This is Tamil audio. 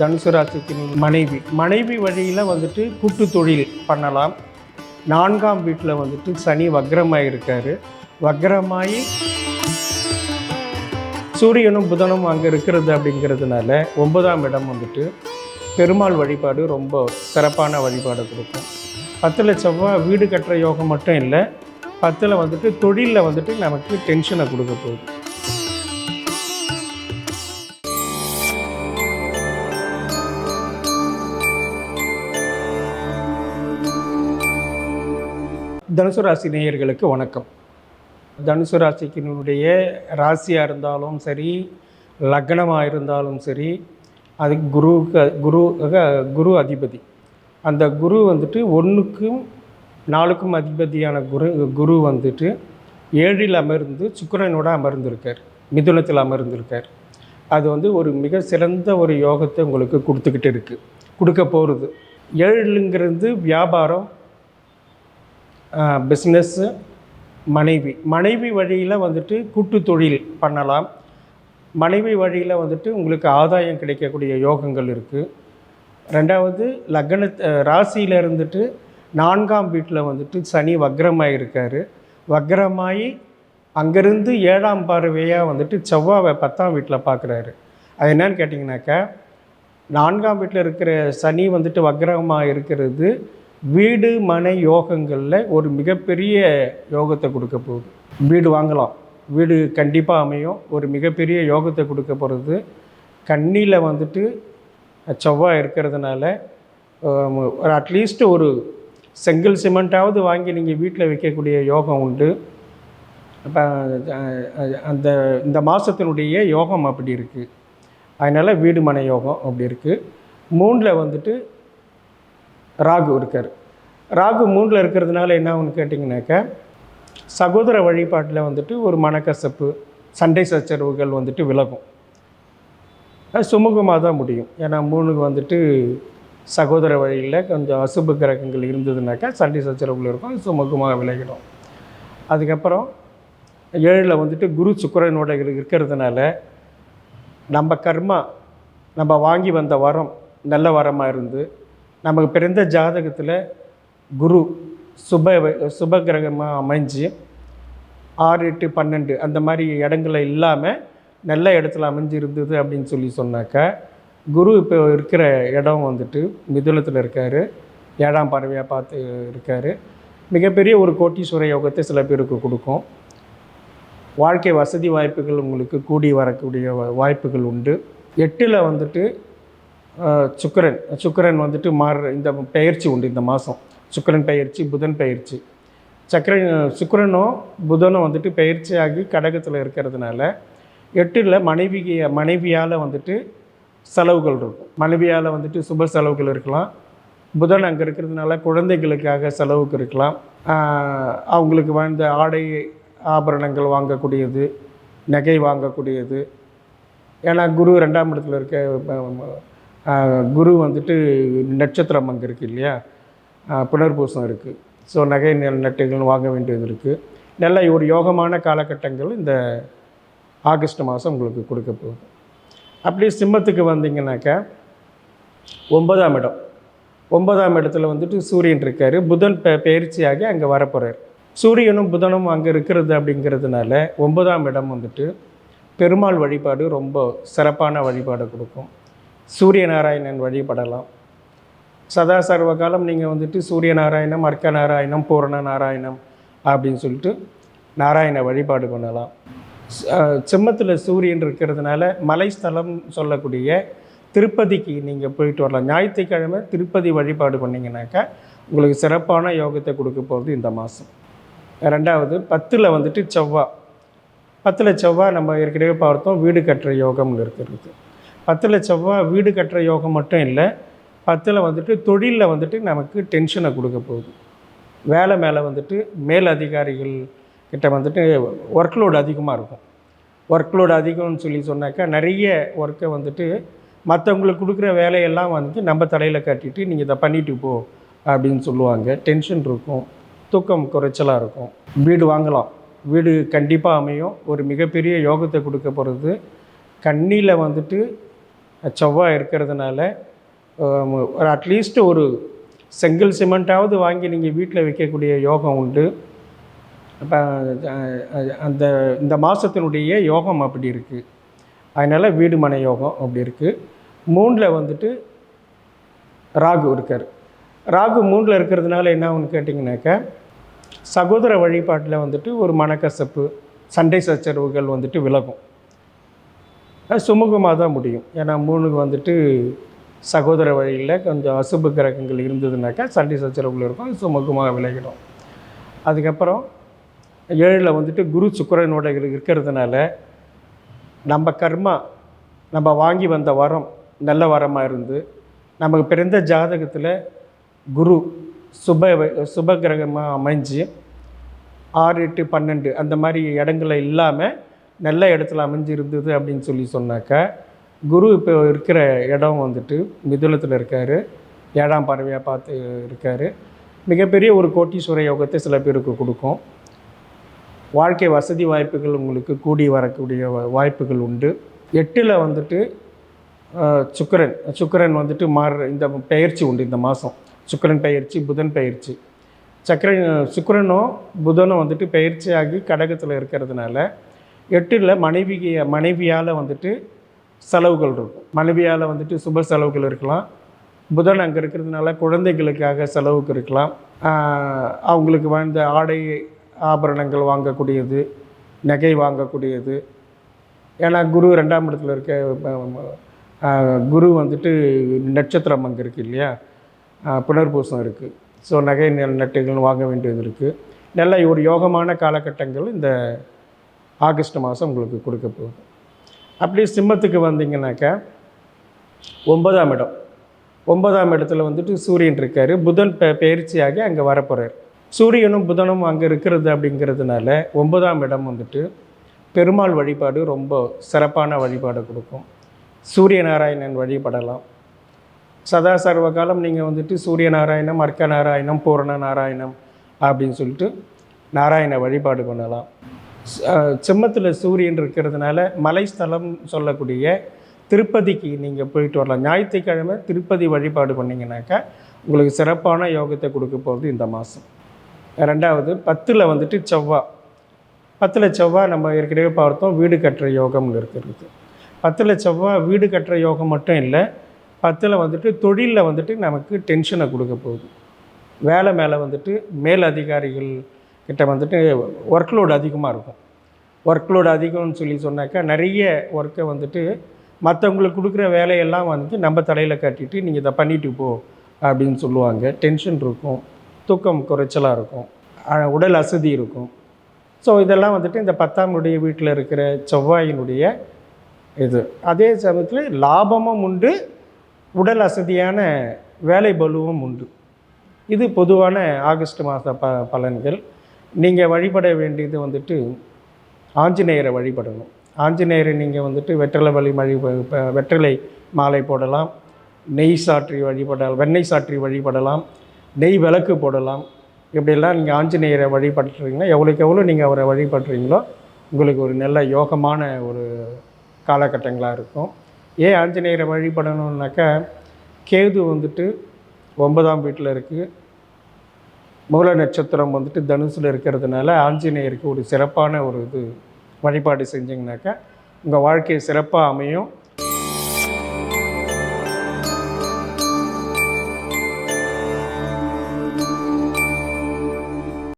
தனுசு ராசிக்கு மனைவி. மனைவி வழியில் வந்துட்டு கூட்டு தொழில் பண்ணலாம். நான்காம் வீட்டில் வந்துட்டு சனி வக்ரமாக இருக்கார். வக்ரமாயி சூரியனும் புதனும் அங்கே இருக்கிறது அப்படிங்கிறதுனால ஒன்பதாம் இடம் வந்துட்டு பெருமாள் வழிபாடு ரொம்ப சிறப்பான வழிபாடு கொடுக்கும். பத்தில் செவ்வாய் வீடு கட்டுற யோகம் மட்டும் இல்லை பத்தில் வந்துட்டு தொழிலில் வந்துட்டு நமக்கு டென்ஷனை கொடுக்க போகுது. தனுசு ராசி நேயர்களுக்கு வணக்கம். தனுசு ராசிக்கினுடைய ராசியாக இருந்தாலும் சரி லக்னமாக இருந்தாலும் சரி அது குருவுக்கு குரு குரு அதிபதி. அந்த குரு வந்துட்டு ஒன்றுக்கும் நாலுக்கும் அதிபதியான குரு குரு வந்துட்டு ஏழில் அமர்ந்து சுக்கிரனோட அமர்ந்திருக்கார் மிதுனத்தில் அமர்ந்திருக்கார். அது வந்து ஒரு மிக சிறந்த ஒரு யோகத்தை உங்களுக்கு கொடுத்துக்கிட்டு இருக்குது கொடுக்க போகிறது ஏழுங்கிறது வியாபாரம் பிஸ்னஸ்ஸு மனைவி. மனைவி வழியில் வந்துட்டு கூட்டு தொழில் பண்ணலாம். மனைவி வழியில் வந்துட்டு உங்களுக்கு ஆதாயம் கிடைக்கக்கூடிய யோகங்கள் இருக்குது ரெண்டாவது லக்ன ராசியில் இருந்துட்டு நான்காம் வீட்டில் வந்துட்டு சனி வக்ரமாக இருக்கார். வக்ரமாகி அங்கேருந்து ஏழாம் பார்வையாக வந்துட்டு செவ்வாவை பத்தாம் வீட்டில் பார்க்குறாரு அது என்னன்னு கேட்டிங்கனாக்கா நான்காம் வீட்டில் இருக்கிற சனி வந்துட்டு வக்ரமாக இருக்கிறது வீடு மனை யோகங்களில் ஒரு மிகப்பெரிய யோகத்தை கொடுக்க போகுது. வீடு வாங்கலாம். வீடு கண்டிப்பாக அமையும். ஒரு மிகப்பெரிய யோகத்தை கொடுக்க போகிறது கண்ணியில் வந்துட்டு செவ்வாய் இருக்கிறதுனால ஒரு அட்லீஸ்ட் ஒரு செங்கல் சிமெண்ட்டாவது வாங்கி நீங்கள் வீட்டில் வைக்கக்கூடிய யோகம் உண்டு. அந்த இந்த மாதத்தினுடைய யோகம் அப்படி இருக்குது அதனால் வீடு மனை யோகம் அப்படி இருக்குது மூணில் வந்துட்டு ராகு இருக்கார். ராகு மூணில் இருக்கிறதுனால என்ன ஆகுன்னு கேட்டிங்கனாக்கா சகோதர வழிபாட்டில் வந்துட்டு ஒரு மனக்கசப்பு சண்டை சச்சரவுகள் வந்துட்டு விலகும். அது சுமூகமாக தான் முடியும். ஏன்னா மூணுக்கு வந்துட்டு சகோதர வழியில் கொஞ்சம் அசுப கிரகங்கள் இருந்ததுனாக்கா சண்டை சச்சரவுகள் இருக்கும் சுமூகமாக விலகிடும். அதுக்கப்புறம் ஏழில் வந்துட்டு குரு சுக்கரனோட இருக்கிறதுனால நம்ம கர்மா நம்ம வாங்கி வந்த வரம் நல்ல வரமாக இருந்து நமக்கு பிறந்த ஜாதகத்தில் குரு சுப சுப கிரகமாக அமைஞ்சு ஆறு எட்டு பன்னெண்டு அந்த மாதிரி இடங்கள இல்லாமல் நல்ல இடத்துல அமைஞ்சு இருந்தது அப்படின்னு சொல்லி சொன்னாக்கா குரு இப்போ இருக்கிற இடம் வந்துட்டு மிதுளத்தில் இருக்கார். ஏழாம் பறவையாக பார்த்து இருக்கார். மிகப்பெரிய ஒரு கோட்டீஸ்வர யோகத்தை சில பேருக்கு கொடுக்கும். வாழ்க்கை வசதி வாய்ப்புகள் உங்களுக்கு கூடி வரக்கூடிய வாய்ப்புகள் உண்டு. எட்டில் வந்துட்டு சுக்கிரன். சுக்கரன் வந்துட்டு மாறுற இந்த பெயர்ச்சி உண்டு இந்த மாதம் சுக்கிரன் பெயர்ச்சி புதன் பெயர்ச்சி. சக்கரன் சுக்கரனும் புதனும் வந்துட்டு பயிற்சியாகி கடகத்தில் இருக்கிறதுனால எட்டில் மனைவி மனைவியால் வந்துட்டு செலவுகள் இருக்கும். மனைவியால் வந்துட்டு சுப செலவுகள் இருக்கலாம். புதன் அங்கே இருக்கிறதுனால குழந்தைகளுக்காக செலவுக்கு இருக்கலாம். அவங்களுக்கு வாழ்ந்த ஆடை ஆபரணங்கள் வாங்கக்கூடியது நகை வாங்கக்கூடியது. ஏன்னா குரு ரெண்டாம் இடத்துல இருக்க குரு வந்துட்டு நட்சத்திரம் அங்கே இருக்குது இல்லையா? புனர்பூசம் இருக்குது ஸோ நகை நெல் நட்டுகள் வாங்க வேண்டியது இருக்குது நல்ல ஒரு யோகமான காலகட்டங்கள் இந்த ஆகஸ்ட் மாதம் உங்களுக்கு கொடுக்க போகுது. அப்படியே சிம்மத்துக்கு வந்தீங்கன்னாக்கா ஒன்பதாம் இடம். ஒன்பதாம் இடத்துல வந்துட்டு சூரியன் இருக்கார். புதன் பெ பயிற்சியாகி அங்கே வரப்போகிறார் சூரியனும் புதனும் அங்கே இருக்கிறது அப்படிங்கிறதுனால ஒன்பதாம் இடம் வந்துட்டு பெருமாள் வழிபாடு ரொம்ப சிறப்பான வழிபாடு கொடுக்கும். சூரிய நாராயணன் வழிபடலாம். சதா சர்வ காலம் நீங்கள் வந்துட்டு சூரிய நாராயணம் அர்க்க நாராயணம் பூரண நாராயணம் அப்படின்னு சொல்லிட்டு நாராயண வழிபாடு பண்ணலாம். சிம்மத்தில் சூரியன் இருக்கிறதுனால மலைஸ்தலம் சொல்லக்கூடிய திருப்பதிக்கு நீங்கள் போயிட்டு வரலாம். ஞாயிற்றுக்கிழமை திருப்பதி வழிபாடு பண்ணிங்கனாக்கா உங்களுக்கு சிறப்பான யோகத்தை கொடுக்க போகிறது இந்த மாதம் ரெண்டாவது பத்தில் வந்துட்டு செவ்வாய் பத்தில் செவ்வாய் நம்ம ஏற்கனவே பார்த்தோம் வீடு கட்டுற யோகம்னு இருக்கிறது. பத்தில் செவ்வாய் வீடு கட்டுற யோகம் மட்டும் இல்லை பத்தில் வந்துட்டு தொழிலில் வந்துட்டு நமக்கு டென்ஷனை கொடுக்க போகுது. வேலை மேலே வந்துட்டு மேல் அதிகாரிகள் கிட்ட வந்துட்டு ஒர்க்லோடு அதிகமாக இருக்கும். ஒர்க்லோடு அதிகம்னு சொல்லி சொன்னாக்கா நிறைய ஒர்க்கை வந்துட்டு மற்றவங்களுக்கு கொடுக்குற வேலையெல்லாம் வந்து நம்ம தலையில் கட்டிட்டு நீங்கள் இதை பண்ணிட்டு போ அப்படின்னு சொல்லுவாங்க. டென்ஷன் இருக்கும் தூக்கம் குறைச்சலாக இருக்கும். வீடு வாங்கலாம். வீடு கண்டிப்பாக அமையும். ஒரு மிகப்பெரிய யோகத்தை கொடுக்க போகிறது கண்ணியில் வந்துட்டு செவ்வாய் இருக்கிறதுனால ஒரு அட்லீஸ்ட் ஒரு செங்கல் சிமெண்ட்டாவது வாங்கி நீங்கள் வீட்டில் வைக்கக்கூடிய யோகம் உண்டு. அப்போ அந்த இந்த மாதத்தினுடைய யோகம் அப்படி இருக்குது அதனால் வீடு மனை யோகம் அப்படி இருக்குது மூணில் வந்துட்டு ராகு இருக்கார். ராகு மூணில் இருக்கிறதுனால என்ன ஒன்று கேட்டிங்கனாக்கா சகோதர வழிபாட்டில் வந்துட்டு ஒரு மனக்கசப்பு சண்டை சச்சரவுகள் வந்துட்டு விலகும். அது சுமூகமாக தான் முடியும். ஏன்னா மூணுக்கு வந்துட்டு சகோதர வழியில் கொஞ்சம் அசுப கிரகங்கள் இருந்ததுனாக்கா சண்டை சச்சரவுகள் இருக்கும். அது சுமூகமாக விளையிடும் அதுக்கப்புறம் ஏழில் வந்துட்டு குரு சுக்கரனோட இருக்கிறதுனால நம்ம கர்மா நம்ம வாங்கி வந்த வரம் நல்ல வரமாக இருந்து நமக்கு பிறந்த ஜாதகத்தில் குரு சுப சுப கிரகமாக அமைஞ்சு ஆறு எட்டு பன்னெண்டு அந்த மாதிரி இடங்கள இல்லாமல் நல்ல இடத்துல அமைஞ்சு இருந்தது அப்படின்னு சொல்லி சொன்னாக்கா குரு இப்போ இருக்கிற இடம் வந்துட்டு மிதுளத்தில் இருக்கார். ஏழாம் பறவையாக பார்த்து இருக்கார். மிகப்பெரிய ஒரு கோட்டீஸ்வர யோகத்தை சில பேருக்கு கொடுக்கும். வாழ்க்கை வசதி வாய்ப்புகள் உங்களுக்கு கூடி வரக்கூடிய வாய்ப்புகள் உண்டு. எட்டில் வந்துட்டு சுக்கரன். சுக்கிரன் வந்துட்டு மாறு இந்த பயிற்சி உண்டு இந்த மாதம் சுக்கரன் பயிற்சி புதன் பயிற்சி. சக்கரன் சுக்கரனும் புதனும் வந்துட்டு பயிற்சியாகி கடகத்தில் இருக்கிறதுனால எட்டில் மனைவி மனைவியால் வந்துட்டு செலவுகள் இருக்கும். மனைவியால் வந்துட்டு சுப செலவுகள் இருக்கலாம். புதன் அங்கே இருக்கிறதுனால குழந்தைகளுக்காக செலவுக்கு இருக்கலாம். அவங்களுக்கு வாழ்ந்த ஆடை ஆபரணங்கள் வாங்கக்கூடியது நகை வாங்கக்கூடியது. ஏன்னா குரு ரெண்டாம் இடத்துல இருக்க குரு வந்துட்டு நட்சத்திரம் அங்கே இருக்குது இல்லையா? புனர்பூசம் இருக்குது ஸோ நகை நெ- நட்டுகள் வாங்க வேண்டியது இருக்குது நல்ல ஒரு யோகமான காலகட்டங்கள் இந்த ஆகஸ்ட் மாதம் உங்களுக்கு கொடுக்க போகுது. அப்படியே சிம்மத்துக்கு வந்தீங்கன்னாக்கா ஒன்பதாம் இடம். ஒன்பதாம் இடத்துல வந்துட்டு சூரியன் இருக்கார். புதன் பெ பயிற்சியாகி அங்கே வரப்போகிறார் சூரியனும் புதனும் அங்கே இருக்கிறது அப்படிங்கிறதுனால ஒன்பதாம் இடம் வந்துட்டு பெருமாள் வழிபாடு ரொம்ப சிறப்பான வழிபாடு கொடுக்கும். சூரிய நாராயணன் வழிபடலாம். சதா சர்வ காலம் நீங்கள் வந்துட்டு சூரிய நாராயணம் அர்க்க நாராயணம் பூரண நாராயணம் அப்படின்னு சொல்லிட்டு நாராயண வழிபாடு பண்ணலாம். சிம்மத்தில் சூரியன் இருக்கிறதுனால மலைஸ்தலம் சொல்லக்கூடிய திருப்பதிக்கு நீங்கள் போயிட்டு வரலாம். ஞாயிற்றுக்கிழமை திருப்பதி வழிபாடு பண்ணிங்கனாக்கா உங்களுக்கு சிறப்பான யோகத்தை கொடுக்க போகிறது இந்த மாதம் ரெண்டாவது பத்தில் வந்துட்டு செவ்வாய் பத்தில் செவ்வாய் நம்ம ஏற்கனவே பார்த்தோம் வீடு கட்டுற யோகம்னு இருக்கிறது. பத்தில் செவ்வாய் வீடு கட்டுற யோகம் மட்டும் இல்லை பத்தில் வந்துட்டு தொழிலில் வந்துட்டு நமக்கு டென்ஷனை கொடுக்க போகுது. வேலை மேலே வந்துட்டு மேல் அதிகாரிகள் கிட்ட வந்துட்டு ஒர்க்லோடு அதிகமாக இருக்கும். ஒர்க்லோடு அதிகம்னு சொல்லி சொன்னாக்கா நிறைய ஒர்க்கை வந்துட்டு மற்றவங்களுக்கு கொடுக்குற வேலையெல்லாம் வந்து நம்ம தலையில் கட்டிட்டு நீங்கள் இதை பண்ணிட்டு போ அப்படின்னு சொல்லுவாங்க. டென்ஷன் இருக்கும் தூக்கம் குறைச்சலாக இருக்கும் உடல் அசதி இருக்கும். ஸோ இதெல்லாம் வந்துட்டு இந்த பத்தாமுடைய வீட்டில் இருக்கிற செவ்வாயினுடைய இது. அதே சமயத்தில் லாபமும் உண்டு உடல் அசதியான வேலை பலுவும் உண்டு. இது பொதுவான ஆகஸ்ட் மாத ப பலன்கள். நீங்கள் வழிபட வேண்டியது வந்துட்டு ஆஞ்சநேயரை வழிபடணும். ஆஞ்சநேயரை நீங்கள் வந்துட்டு வெற்றிலை வழி வழி வெற்றிலை மாலை போடலாம். நெய் சாற்றி வழிபடலாம் வெண்ணெய் சாற்றி வழிபடலாம். நெய் விளக்கு போடலாம். இப்படியெல்லாம் நீங்கள் ஆஞ்சநேயரை வழிபடுறீங்கன்னா எவ்வளோக்கு எவ்வளோ நீங்கள் அவரை வழிபடுறீங்களோ உங்களுக்கு ஒரு நல்ல யோகமான ஒரு காலகட்டங்களாக இருக்கும். ஏன் ஆஞ்சநேயரை வழிபடணுன்னாக்கா கேது வந்துட்டு ஒன்பதாம் வீட்டில் இருக்குது மூல நட்சத்திரம் வந்துட்டு தனுசில் இருக்கிறதுனால ஆஞ்சநேயருக்கு ஒரு சிறப்பான ஒரு இது வழிபாடு செஞ்சிங்கனாக்கா உங்கள் வாழ்க்கை சிறப்பாக அமையும்.